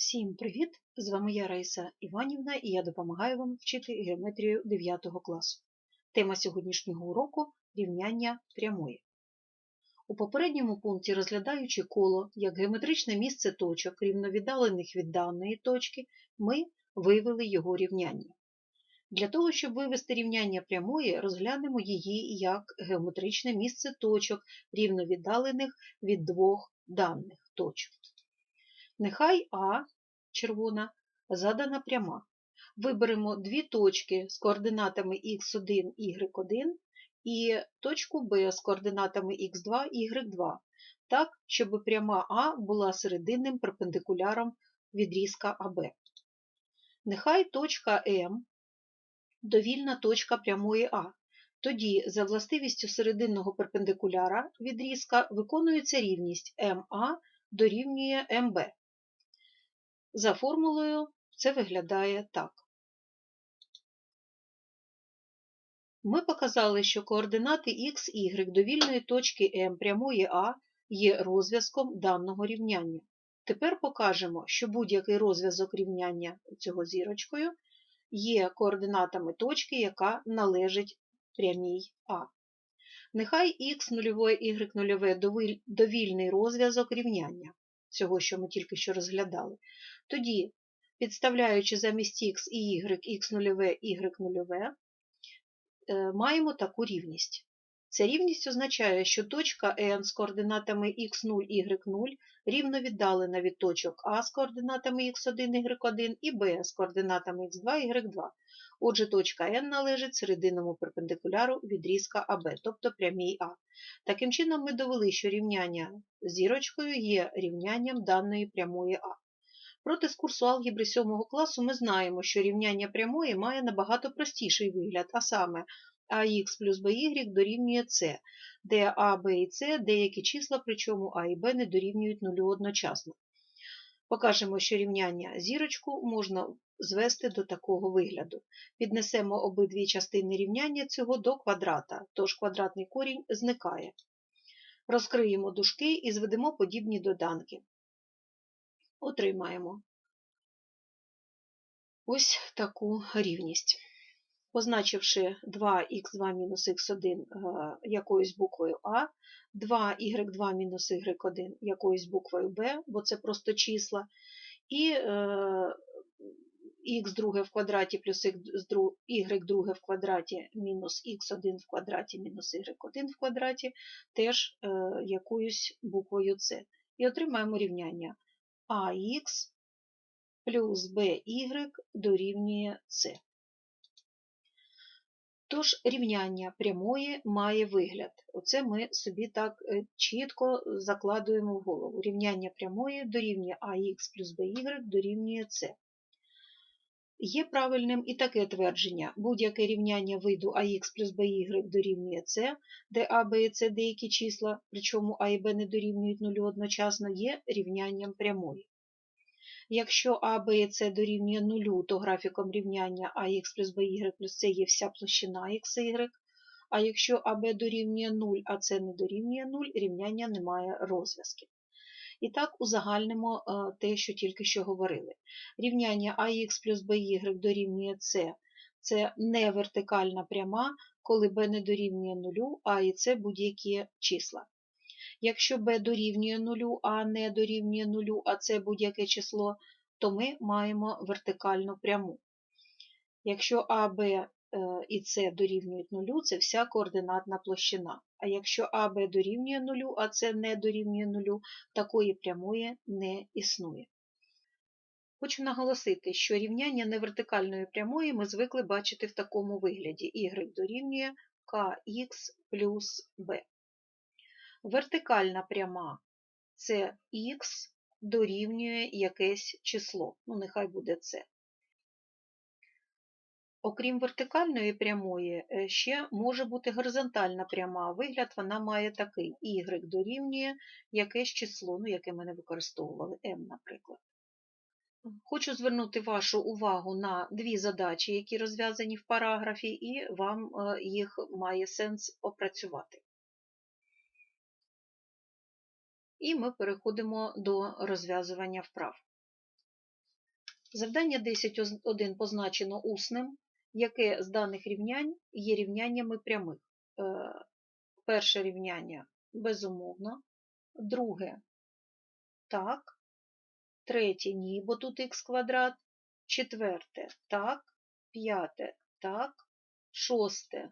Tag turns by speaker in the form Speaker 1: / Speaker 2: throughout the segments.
Speaker 1: Всім привіт! З вами я Раїса Іванівна і я допомагаю вам вчити геометрію 9 класу. Тема сьогоднішнього уроку рівняння прямої. У попередньому пункті, розглядаючи коло як геометричне місце точок, рівновіддалених від даної точки, ми вивели його рівняння. Для того, щоб вивести рівняння прямої, розглянемо її як геометричне місце точок, рівновіддалених від двох даних точок. Нехай А, червона, задана пряма. Виберемо дві точки з координатами х1, y1 і точку Б з координатами х2, y2, так, щоб пряма А була серединним перпендикуляром відрізка АБ. Нехай точка М довільна точка прямої А. Тоді за властивістю серединного перпендикуляра відрізка виконується рівність МА дорівнює МБ. За формулою це виглядає так. Ми показали, що координати x, y довільної точки М прямої А є розв'язком даного рівняння. Тепер покажемо, що будь-який розв'язок рівняння цього зірочкою є координатами точки, яка належить прямій А. Нехай х нульове, y нульове довільний розв'язок рівняння, цього, що ми тільки що розглядали. Тоді, підставляючи замість х і y, х нульове, y нульове, маємо таку рівність. Ця рівність означає, що точка n з координатами x0, y0 рівно віддалена від точок А з координатами x1, y1 і b з координатами x2, y2. Отже, точка n належить серединному перпендикуляру відрізка АБ, тобто прямій А. Таким чином, ми довели, що рівняння зірочкою є рівнянням даної прямої А. Проти з курсу алгебри 7 класу ми знаємо, що рівняння прямої має набагато простіший вигляд, а саме ax плюс by дорівнює c, де а, b і c деякі числа, причому а і b не дорівнюють нулю одночасно. Покажемо, що рівняння зірочку можна звести до такого вигляду. Піднесемо обидві частини рівняння цього до квадрата, тож квадратний корінь зникає. Розкриємо дужки і зведемо подібні доданки. Отримаємо ось таку рівність. Позначивши 2х2 мінус х1 якоюсь буквою А, 2y2 мінус y1 якоюсь буквою Б, бо це просто числа, і х друге в квадраті плюс y друге в квадраті мінус х1 в квадраті мінус y1 в квадраті, теж якоюсь буквою С. І отримаємо рівняння ax плюс by дорівнює c. Тож рівняння прямої має вигляд. Оце ми собі так чітко закладуємо в голову. Рівняння прямої дорівнює ax плюс by дорівнює c. Є правильним і таке твердження. Будь-яке рівняння виду ax плюс by дорівнює c, де а, b і c деякі числа, причому а і b не дорівнюють нулю одночасно, є рівнянням прямої. Якщо а, b і c дорівнює нулю, то графіком рівняння ax плюс by плюс c є вся площина x, а якщо АБ дорівнює 0, а c не дорівнює 0, рівняння не має розв'язків. І так узагальнимо те, що тільки що говорили. Рівняння ax плюс by дорівнює c – це не вертикальна пряма, коли b не дорівнює 0, а і c будь-які числа. Якщо b дорівнює 0, а не дорівнює 0, а це будь-яке число, то ми маємо вертикальну пряму. Якщо а, Б і С дорівнюють 0, це вся координатна площина. А якщо АБ дорівнює 0, а С не дорівнює 0, такої прямої не існує. Хочу наголосити, що рівняння невертикальної прямої ми звикли бачити в такому вигляді y дорівнює kx плюс b. Вертикальна пряма це х дорівнює якесь число, ну нехай буде це. Окрім вертикальної прямої, ще може бути горизонтальна пряма. Вигляд вона має такий: y дорівнює якесь число, ну, яке ми не використовували, m, наприклад. Хочу звернути вашу увагу на дві задачі, які розв'язані в параграфі, і вам їх має сенс опрацювати. І ми переходимо до розв'язування вправ. Завдання 10.1 позначено усним, яке з даних рівнянь є рівняннями прямих. Е, Перше рівняння безумовно, друге так, третє ні, бо тут х квадрат, четверте так, п'яте так, шосте.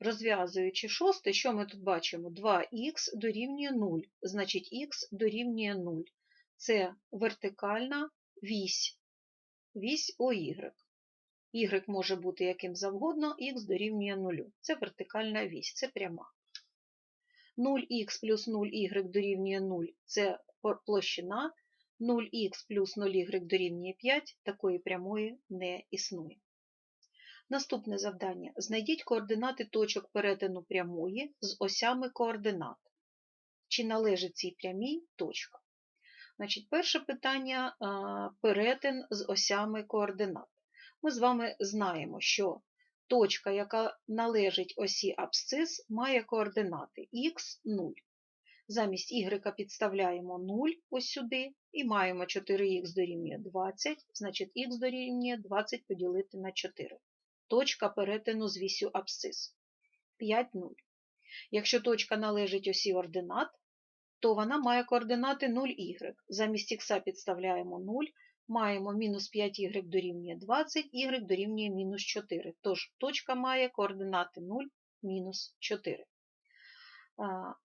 Speaker 1: Розв'язуючи шосте, що ми тут бачимо? 2х дорівнює 0, значить х дорівнює 0. Це вертикальна вісь, вісь ОY. Y може бути яким завгодно, х дорівнює 0. Це вертикальна вісь, це пряма. 0х плюс 0y дорівнює 0 це площина, 0х плюс 0y дорівнює 5, такої прямої не існує. Наступне завдання. Знайдіть координати точок перетину прямої з осями координат. Чи належить цій прямій точка? Значить, Перше питання перетин з осями координат. Ми з вами знаємо, що точка, яка належить осі абсцис, має координати х 0. Замість y підставляємо 0 ось сюди і маємо 4х дорівнює 20, значить х дорівнює 20 поділити на 4. Точка перетину з вісю абсцис 5, 0. Якщо точка належить осі ординат, то вона має координати 0y. Замість х підставляємо 0, маємо мінус 5y дорівнює 20, y дорівнює мінус 4. Тож точка має координати 0, мінус 4.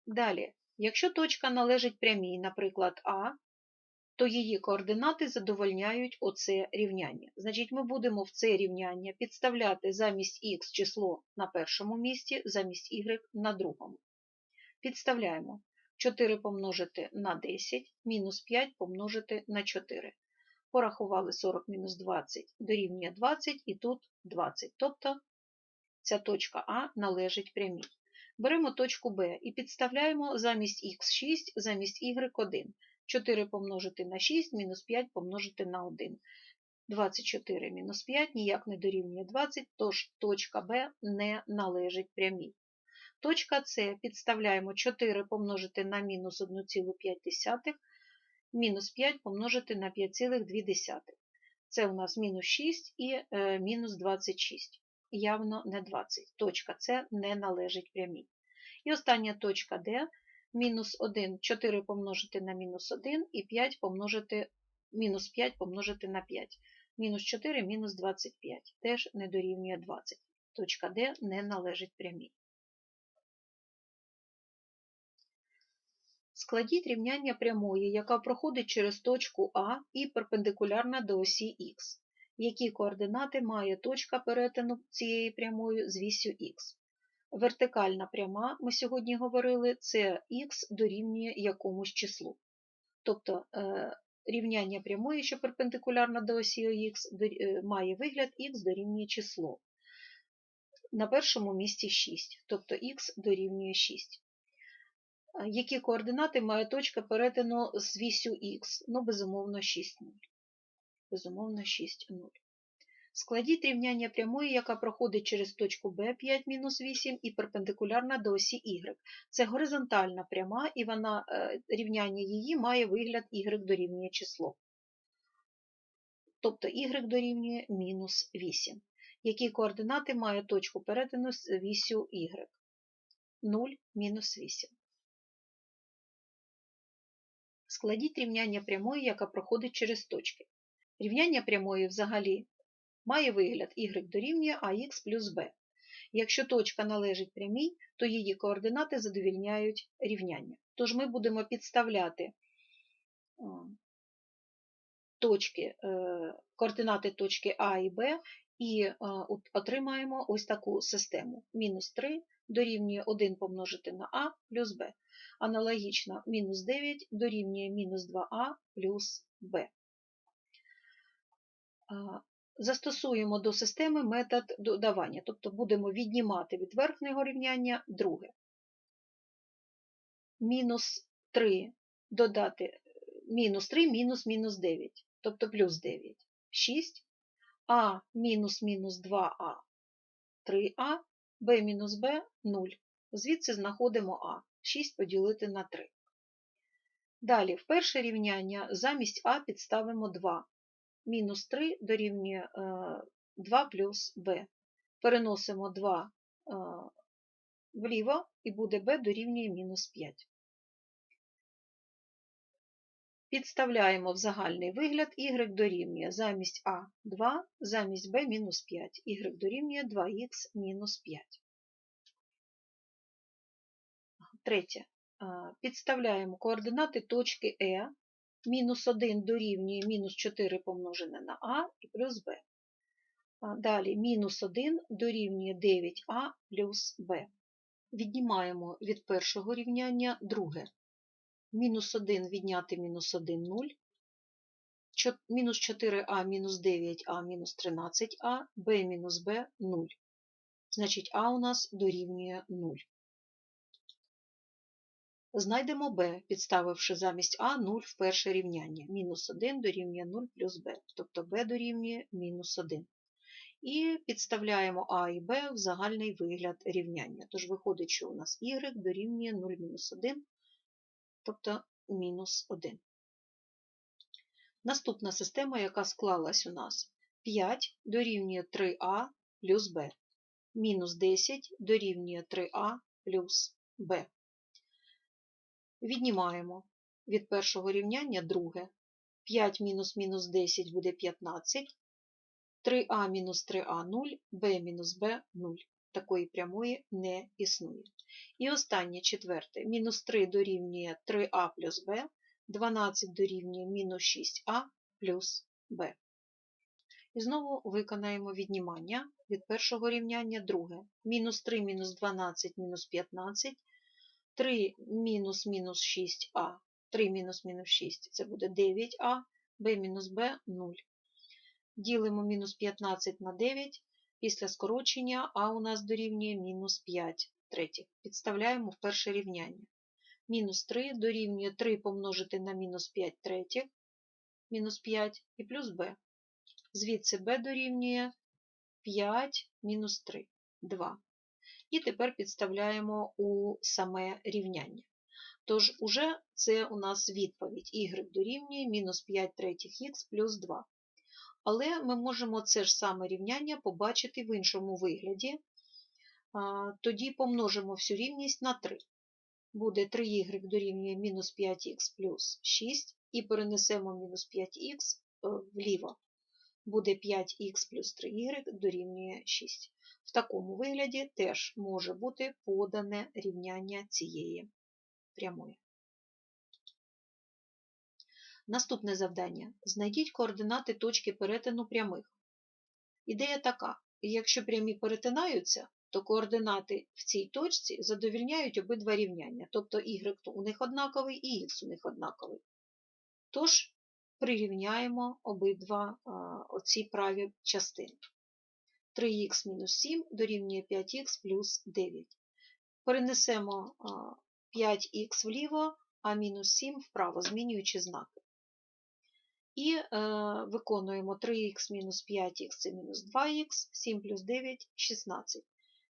Speaker 1: Далі, якщо точка належить прямій, наприклад, А, то її координати задовольняють оце рівняння. Значить, ми будемо в це рівняння підставляти замість х число на першому місці, замість y на другому. Підставляємо 4 помножити на 10, мінус 5 помножити на 4. Порахували 40 мінус 20 дорівнює 20 і тут 20. Тобто ця точка А належить прямій. Беремо точку Б і підставляємо замість х6, замість y1. 4 помножити на 6, мінус 5 помножити на 1. 24 мінус 5 ніяк не дорівнює 20, тож точка Б не належить прямій. Точка С підставляємо 4 помножити на мінус 1,5, мінус 5 помножити на 5,2. Це у нас мінус 6 і е, мінус 26. Явно не 20. Точка С не належить прямій. І остання точка Д мінус 1, 4 помножити на мінус 1 і 5 помножити, мінус 5 помножити на 5. Мінус 4 мінус 25 теж не дорівнює 20. Точка Д не належить прямій. Складіть рівняння прямої, яка проходить через точку А і перпендикулярна до осі Х. Які координати має точка перетину цієї прямої з вісю Х? Вертикальна пряма, ми сьогодні говорили, це х дорівнює якомусь числу. Тобто е, рівняння прямої, що перпендикулярна до осі х, е, має вигляд х дорівнює число. На першому місці 6, тобто х дорівнює 6. Які координати має точка перетину з вісю х? Ну, безумовно, 6, 0. Безумовно, 6, 0. Складіть рівняння прямої, яка проходить через точку b 5-8 і перпендикулярна до осі y. Це горизонтальна пряма, і вона, е, рівняння її має вигляд y дорівнює число. Тобто y дорівнює мінус 8. Які координати має точку перетину з вісю y? 0, мінус 8. Складіть рівняння прямої, яка проходить через точки. Рівняння прямої взагалі має вигляд y дорівнює ax плюс b. Якщо точка належить прямій, то її координати задовільняють рівняння. Тож ми будемо підставляти точки, е, координати точки А і Б і отримаємо ось таку систему. Мінус 3 дорівнює 1 помножити на А плюс Б. Аналогічно мінус 9 дорівнює мінус 2а плюс Б. Застосуємо до системи метод додавання, тобто будемо віднімати від верхнього рівняння друге. Мінус 3 додати мінус 3 мінус мінус 9, тобто плюс 9, 6, а мінус мінус 2а 3а, b мінус b 0. Звідси знаходимо а. 6 поділити на 3. Далі, в перше рівняння замість а підставимо 2. Мінус 3 дорівнює 2 плюс b. Переносимо 2 вліво і буде b дорівнює мінус 5. Підставляємо в загальний вигляд y дорівнює замість а 2, замість b мінус 5, y дорівнює 2х мінус 5. Третє. Підставляємо координати точки Е, мінус 1 дорівнює мінус 4 помножене на а і плюс b. Далі мінус 1 дорівнює 9а плюс b. Віднімаємо від першого рівняння друге. Мінус 1 відняти мінус 1 0. Мінус 4а мінус 9а мінус 13а, b мінус b 0. Значить, а у нас дорівнює 0. Знайдемо b, підставивши замість а 0 в перше рівняння. Мінус 1 дорівнює 0 плюс b, тобто b дорівнює мінус 1. І підставляємо а і b в загальний вигляд рівняння. Тож виходить, що у нас y дорівнює 0 мінус 1, тобто мінус 1. Наступна система, яка склалась у нас 5 дорівнює 3а плюс b. Мінус 10 дорівнює 3а плюс b. Віднімаємо від першого рівняння друге. 5 мінус мінус 10 буде 15. 3а мінус 3а 0, b мінус b 0. Такої прямої не існує. І останнє четверте. Мінус 3 дорівнює 3а плюс b, 12 дорівнює мінус 6а плюс b. І знову виконаємо віднімання від першого рівняння друге. Мінус 3 мінус 12 мінус 15. 3 мінус мінус 6а. 3 мінус мінус 6 це буде 9а, b мінус b 0. Ділимо мінус 15 на 9. Після скорочення а у нас дорівнює мінус 5 третіх. Підставляємо в перше рівняння. Мінус 3 дорівнює 3 помножити на мінус 5 третіх, мінус 5 і плюс b. Звідси b дорівнює 5 мінус 3, 2. І тепер підставляємо у саме рівняння. Тож, уже це у нас відповідь y дорівнює мінус 5 третіх х плюс 2. Але ми можемо це ж саме рівняння побачити в іншому вигляді. Тоді помножимо всю рівність на 3. Буде 3y дорівнює мінус 5х плюс 6, і перенесемо мінус 5х е, вліво. Буде 5х плюс 3y дорівнює 6. В такому вигляді теж може бути подане рівняння цієї прямої. Наступне завдання. Знайдіть координати точки перетину прямих. Ідея така: якщо прямі перетинаються, то координати в цій точці задовільняють обидва рівняння, тобто y у них однаковий і х у них однаковий. Тож, прирівняємо обидва оці праві частини. 3х мінус 7 дорівнює 5х плюс 9. Перенесемо 5х вліво, а мінус 7 вправо, змінюючи знаки. І е, виконуємо 3х мінус 5х це мінус 2х, 7 плюс 9 16.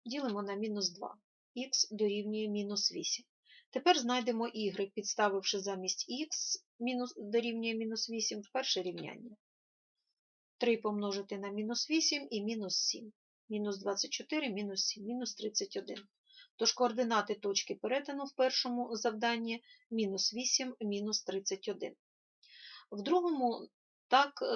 Speaker 1: Ділимо на мінус 2. Х дорівнює мінус 8. Тепер знайдемо y, підставивши замість х мінус, дорівнює мінус 8 в перше рівняння. 3 помножити на мінус 8 і мінус 7. Мінус 24, мінус 7, мінус 31. Тож координати точки перетину в першому завданні мінус 8, мінус 31. В другому так е,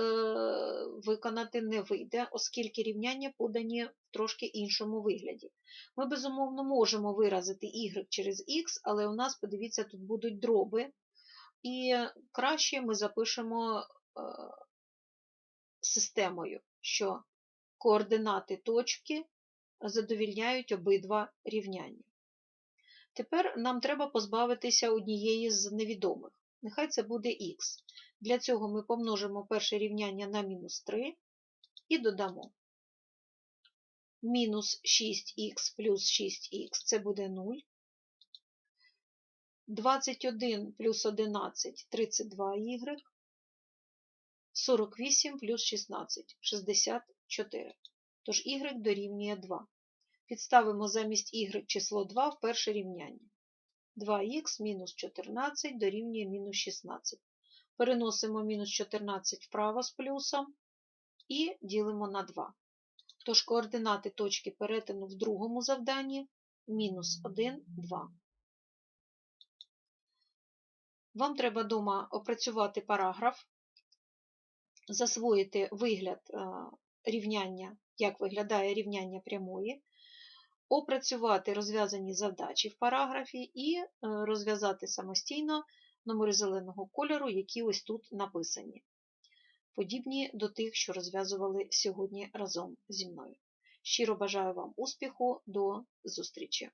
Speaker 1: виконати не вийде, оскільки рівняння подані в трошки іншому вигляді. Ми, безумовно, можемо виразити y через x, але у нас, подивіться, тут будуть дроби. І краще ми запишемо е, системою, що координати точки задовільняють обидва рівняння. Тепер нам треба позбавитися однієї з невідомих. Нехай це буде х. Для цього ми помножимо перше рівняння на мінус 3 і додамо. Мінус 6х плюс 6х це буде 0. 21 плюс 11 32y. 48 плюс 16 64. Тож y дорівнює 2. Підставимо замість y число 2 в перше рівняння. 2х мінус 14 дорівнює мінус 16. Переносимо мінус 14 вправо з плюсом і ділимо на 2. Тож координати точки перетину в другому завданні мінус 1, 2. Вам треба вдома опрацювати параграф, засвоїти вигляд е, рівняння, як виглядає рівняння прямої, опрацювати розв'язані задачі в параграфі і е, розв'язати самостійно номери зеленого кольору, які ось тут написані, подібні до тих, що розв'язували сьогодні разом зі мною. Щиро бажаю вам успіху, до зустрічі!